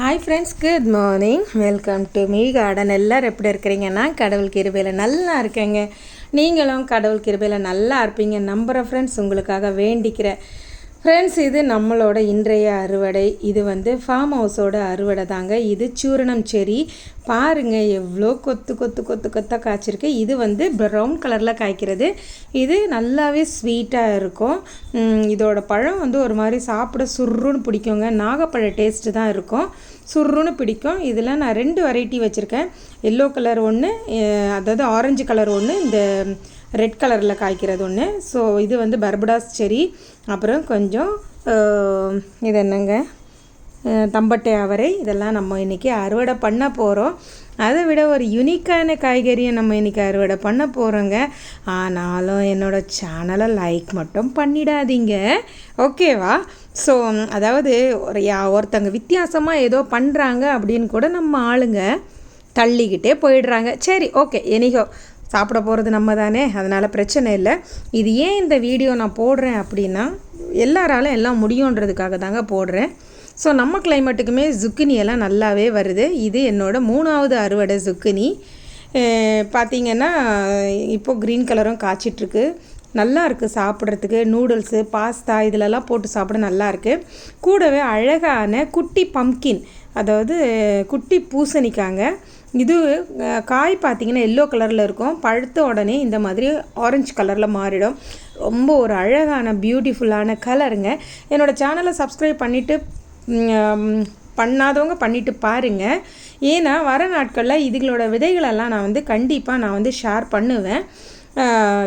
Hi friends good morning welcome to me garden எல்லோரும் எப்படி இருக்கிறீங்கன்னா கடவுள் கிருபையில் நல்லா இருக்கேங்க. நீங்களும் கடவுள் கிருபையில் நல்லா இருப்பீங்க. நம்புகிற ஃப்ரெண்ட்ஸ் உங்களுக்காக வேண்டிக்கிறேன். ஃப்ரெண்ட்ஸ் இது நம்மளோட இன்றைய அறுவடை. இது வந்து ஃபார்ம் ஹவுஸோட அறுவடை தாங்க. இது சூரணம் செரி பாருங்கள் எவ்வளோ கொத்து கொத்து கொத்து கொத்தாக காய்ச்சிருக்கு. இது வந்து ப்ரௌன் கலரில் காய்க்கிறது. இது நல்லாவே ஸ்வீட்டாக இருக்கும். இதோட பழம் வந்து ஒரு மாதிரி சாப்பிட சுருன்னு பிடிக்குங்க. நாகப்பழ டேஸ்ட்டு தான் இருக்கும். சுருன்னு பிடிக்கும். இதில் நான் ரெண்டு வெரைட்டி வச்சுருக்கேன். எல்லோ கலர் ஒன்று அதாவது ஆரஞ்சு கலர் ஒன்று இந்த ரெட் கலரில் காய்க்கிறது ஒன்று ஸோ இது வந்து பர்படாஸ் செரி. அப்புறம் கொஞ்சம் இது என்னங்க? தம்பட்டை அவரை. இதெல்லாம் நம்ம இன்றைக்கி அறுவடை பண்ண போகிறோம் அதை விட ஒரு யுனிக்கான காய்கறியை நம்ம இன்றைக்கி அறுவடை பண்ண போகிறோங்க ஆனாலும் என்னோடய சேனலை லைக் மட்டும் பண்ணிடாதீங்க. ஓகேவா ஸோ அதாவது ஒரு யா ஒருத்தங்க வித்தியாசமாக ஏதோ பண்ணுறாங்க அப்படின்னு கூட நம்ம ஆளுங்க தள்ளிக்கிட்டே போயிடுறாங்க. சரி ஓகே எனிகோ சாப்பிட போகிறது நம்ம தானே அதனால் பிரச்சனை இல்லை. இது ஏன் இந்த வீடியோ நான் போடுறேன் அப்படின்னா எல்லாராலும் எல்லாம் முடியுன்றதுக்காக தாங்க போடுறேன். ஸோ நம்ம கிளைமேட்டுக்குமே ஜுக்கினி எல்லாம் நல்லாவே வருது. இது என்னோடய மூணாவது அறுவடை ஜுக்கினி பார்த்திங்கன்னா இப்போது க்ரீன் கலரும் காய்ச்சிட்ருக்கு. நல்லா இருக்குது சாப்பிட்றதுக்கு. நூடுல்ஸு பாஸ்தா இதிலெல்லாம் போட்டு சாப்பிட நல்லா இருக்குது கூடவே அழகான குட்டி பம்கின் அதாவது குட்டி பூசணிக்காங்க. இது காய் பார்த்திங்கன்னா எல்லோ கலரில் இருக்கும். பழுத்த உடனே இந்த மாதிரி ஆரஞ்சு கலரில் மாறிடும். ரொம்ப ஒரு அழகான பியூட்டிஃபுல்லான கலருங்க என்னோடய சேனலை சப்ஸ்கிரைப் பண்ணிவிட்டு பண்ணாதவங்க பண்ணிவிட்டு பாருங்கள் ஏன்னா வர நாட்களில் இதுகளோட விதைகளெல்லாம் நான் வந்து கண்டிப்பாக நான் வந்து ஷேர் பண்ணுவேன்.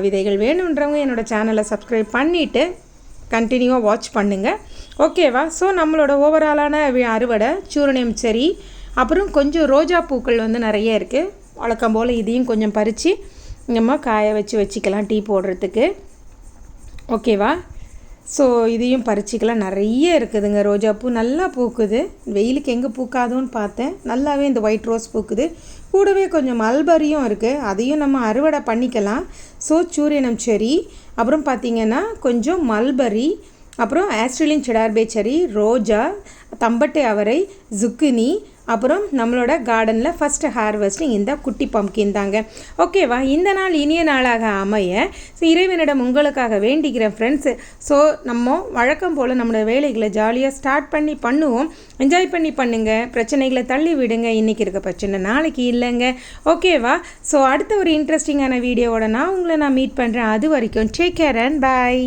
விதைகள் வேணுன்றவங்க என்னோடய சேனலை சப்ஸ்கிரைப் பண்ணிவிட்டு கண்டினியூவாக வாட்ச் பண்ணுங்கள் ஓகேவா ஸோ நம்மளோட ஓவராலான அறுவடை சூரணியம் சரி அப்புறம் கொஞ்சம் ரோஜா பூக்கள் வந்து நிறைய இருக்குது வழக்கம் போல் இதையும் கொஞ்சம் பறித்து நம்ம காய வச்சு வச்சுக்கலாம் டீ போடுறதுக்கு. ஓகேவா ஸோ இதையும் பறிச்சிக்கலாம். நிறைய இருக்குதுங்க ரோஜாப்பூ நல்லா பூக்குது. வெயிலுக்கு எங்கே பூக்காதுன்னு பார்த்தேன். நல்லாவே இந்த ஒயிட் ரோஸ் பூக்குது. கூடவே கொஞ்சம் மல்பரியும் இருக்குது அதையும் நம்ம அறுவடை பண்ணிக்கலாம். ஸோ சூரியனம் செரி அப்புறம் பார்த்திங்கன்னா கொஞ்சம் மல்பரி அப்புறம் ஆஸ்ட்ரேலியன் செடார்பே செரி ரோஜா தம்பட்டை அவரை ஜுக்கினி அப்புறம் நம்மளோட கார்டனில் ஃபஸ்ட்டு ஹார்வெஸ்டிங் இந்த குட்டி பம்கின் தாங்க. ஓகேவா இந்த நாள் இனிய நாளாக அமைய இறைவனிடம் உங்களுக்காக வேண்டிக்கிறேன் ஃப்ரெண்ட்ஸு ஸோ நம்ம வழக்கம் போல் நம்மளோட வேலைகளை ஜாலியாக ஸ்டார்ட் பண்ணி பண்ணுவோம். என்ஜாய் பண்ணி பண்ணுங்கள் பிரச்சனைகளை தள்ளி விடுங்க. இன்றைக்கி இருக்க பிரச்சனை நாளைக்கு இல்லைங்க. ஓகேவா ஸோ அடுத்த ஒரு இன்ட்ரெஸ்டிங்கான வீடியோவோட நான் உங்களை நான் மீட் பண்ணுறேன் அது வரைக்கும் டேக் கேர் அண்ட் பாய்